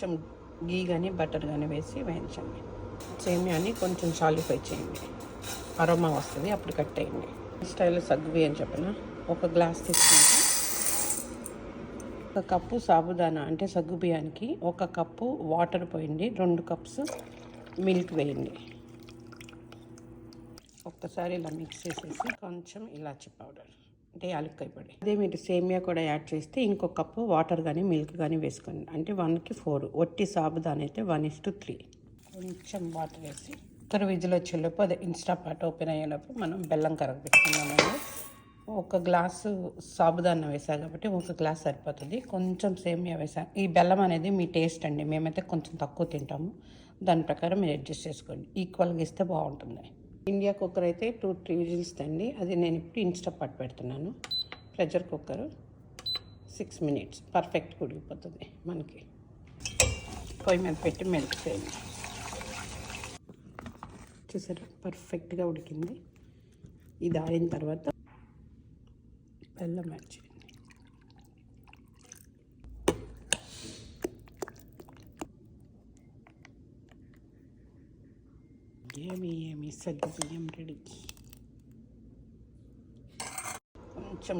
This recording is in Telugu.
కొంచెం గీ కానీ బటర్ కానీ వేసి వేయించండి. సేమియాని కొంచెం సాలిఫై చేయండి. అరోమా వస్తుంది అప్పుడు కట్టేయండి స్టైల్ సగ్గువి అని చెప్పిన ఒక గ్లాస్ తీసుకుంటే. ఒక కప్పు సాబుదానా అంటే సగ్గు బియ్యానికి ఒక కప్పు వాటర్ పోయండి రెండు కప్స్ మిల్క్ వేయండి. ఒక్కసారి ఇలా మిక్స్ చేసేసి కొంచెం ఇలాచి పౌడర్. అంటే యాలక్కాయ పొడి అదే మీరు సేమియా కూడా యాడ్ చేస్తే ఇంకొక కప్పు వాటర్ కానీ మిల్క్ కానీ వేసుకోండి. అంటే వన్కి ఫోర్. ఒట్టి సాబుదాని అయితే వన్ ఇస్ టు త్రీ. కొంచెం వాటర్ వేసి కుక్కర్ విజిల్ వచ్చేలోపు అదే ఇన్స్టా పాట్ ఓపెన్ అయ్యేలోపు మనం బెల్లం కరగ పెట్టుకున్నామండి ఒక గ్లాసు సాబుదానా వేసాను కాబట్టి ఒక గ్లాస్ సరిపోతుంది. కొంచెం సేమియా వేసాను ఈ బెల్లం అనేది మీ టేస్ట్ అండి. మేమైతే కొంచెం తక్కువ తింటాము. దాని ప్రకారం మీరు అడ్జస్ట్ చేసుకోండి. ఈక్వల్గా ఇస్తే బాగుంటుంది. ఇండియా కుక్కర్ అయితే టూ త్రీ విజిల్స్ తండి అది నేను ఇప్పుడు ఇన్స్టా పట్టు పెడుతున్నాను. Pressure cooker six minutes. Perfect ఉడికిపోతుంది మనకి. పొయ్యి మీద పెట్టి మెల్ట్ చేయండి. చూసారా? పర్ఫెక్ట్గా ఉడికింది. ఇది ఆడిన తర్వాత బెల్లం యాడ్ చేయండి ఏమి ఏమి సగ్గు బియ్యం రెడీ కొంచెం